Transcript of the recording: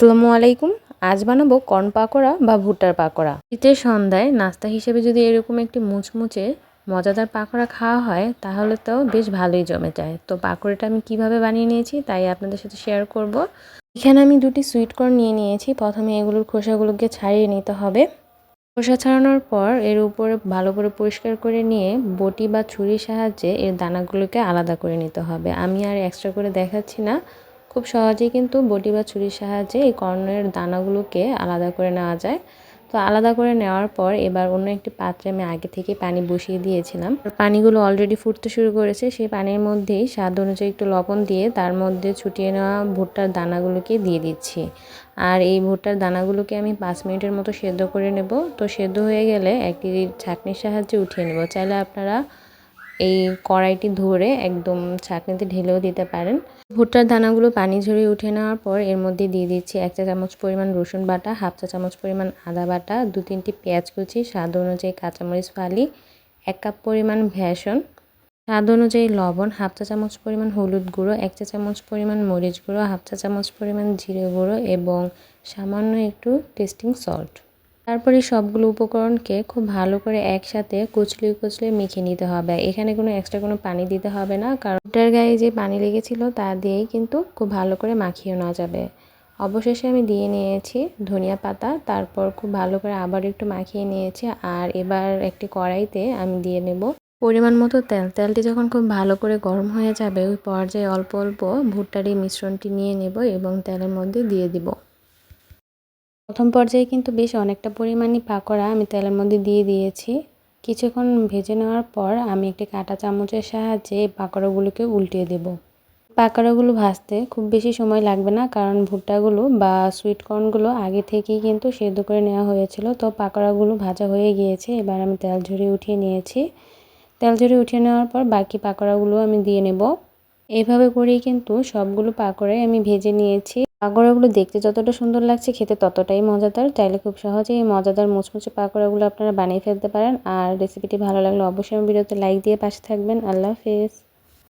আসসালামু আলাইকুম। আজ বানাবো কর্ন পাকোড়া বা ভুট্টার পাকোড়া। শীতের সন্ধ্যায় নাস্তা হিসেবে যদি এরকম একটি মুচমুচে মজাদার পাকোড়া খাওয়া হয়, তাহলে তো বেশ ভালোই জমে যায়। তো পাকোড়াটা আমি কীভাবে বানিয়ে নিয়েছি, তাই আপনাদের সাথে শেয়ার করব। এখানে আমি দুটি সুইট কর্ন নিয়ে নিয়েছি। প্রথমে এগুলোর খোসাগুলোকে ছাড়িয়ে নিতে হবে। খোসা ছাড়ানোর পর এর উপরে ভালো করে পরিষ্কার করে নিয়ে বটি বা ছুরির সাহায্যে এর দানাগুলোকে আলাদা করে নিতে হবে। আমি আর এক্সট্রা করে দেখাচ্ছি না। খুব সহজেই কিন্তু বটি বা ছুরির সাহায্যে এই কর্নের দানাগুলোকে আলাদা করে নেওয়া যায়। তো আলাদা করে নেওয়ার পর এবার অন্য একটি পাত্রে আমি আগে থেকে পানি বসিয়ে দিয়েছিলাম। পানিগুলো অলরেডি ফুটতে শুরু করেছে, সেই পানির মধ্যেই স্বাদ অনুযায়ী একটু লবণ দিয়ে তার মধ্যে ছুটিয়ে নেওয়া ভুট্টার দানাগুলোকে দিয়ে দিচ্ছি। আর এই ভুট্টার দানাগুলোকে আমি পাঁচ মিনিটের মতো সেদ্ধ করে নেব। তো সেদ্ধ হয়ে গেলে একটি ছাঁকনির সাহায্যে উঠিয়ে নেব। চাইলে আপনারা এই কড়াইটি ধরে একদম ছাঁকনিতে ঢেলেও দিতে পারেন। ভুট্টার দানাগুলো পানি ঝরিয়ে উঠে নেওয়ার পর এর মধ্যে দিয়ে দিচ্ছি এক চা চামচ পরিমাণ রসুন বাটা, হাফ চা চামচ পরিমাণ আদা বাটা দু তিনটি পেঁয়াজ কুচি, স্বাদ অনুযায়ী কাঁচামরিচ, ফালি, এক কাপ পরিমাণ ভেষন স্বাদ অনুযায়ী লবণ, হাফ চা চামচ পরিমাণ হলুদ গুঁড়ো, এক চা চামচ পরিমাণ মরিচ গুঁড়ো, হাফ চা চামচ পরিমাণ জিরে গুঁড়ো এবং সামান্য একটু টেস্টিং সল্ট। তারপরে সবগুলো উপকরণকে খুব ভালো করে একসাথে কুচলি কুচলে মেখে নিতে হবে। এখানে কোনো এক্সট্রা কোনো পানি দিতে হবে না, কারণ ওটার গায়ে যে পানি লেগেছিল তা দিয়েই কিন্তু খুব ভালো করে মাখিয়ে নেওয়া যাবে। অবশেষে আমি দিয়ে নিয়েছি ধনিয়া পাতা, তারপর খুব ভালো করে আবার একটু মাখিয়ে নিয়েছি আর এবার একটি কড়াইতে আমি দিয়ে নেব পরিমাণ মতো তেল। তেলটি যখন খুব ভালো করে গরম হয়ে যাবে, ওই পর্যায়ে অল্প অল্প ভুট্টার এই মিশ্রণটি নিয়ে নেব এবং তেলের মধ্যে দিয়ে দিব। প্রথম পর্যায়ে কিন্তু বেশ অনেকটা পরিমাণই পাকোড়া আমি তেলের মধ্যে দিয়ে দিয়েছি। কিছুক্ষণ ভেজে নেওয়ার পর আমি একটি কাঁটা চামচের সাহায্যে এই পাকোড়াগুলোকে উল্টিয়ে দেব। পাকোড়াগুলো ভাজতে খুব বেশি সময় লাগবে না, কারণ ভুট্টাগুলো বা সুইট কর্নগুলো আগে থেকেই কিন্তু সেদ্ধ করে নেওয়া হয়েছিল। তো পাকোড়াগুলো ভাজা হয়ে গিয়েছে, এবার আমি তেল ঝরিয়ে উঠিয়ে নিয়েছি। তেল ঝরিয়ে উঠিয়ে নেওয়ার পর বাকি পাকোড়াগুলো আমি দিয়ে নেব। এইভাবে করেই কিন্তু সবগুলো পাকোড়াই আমি ভেজে নিয়েছি। পাকোড়াগুলো দেখতে যতটা সুন্দর লাগছে, খেতে ততটাই মজাদার। চাইলে খুব সহজেই এই মজাদার মুচমুচে পাকোড়াগুলো আপনারা বানিয়ে ফেলতে পারেন। আর রেসিপিটি ভালো লাগলে অবশ্যই ভিডিওতে লাইক দিয়ে পাশে থাকবেন। আল্লাহ হাফেজ।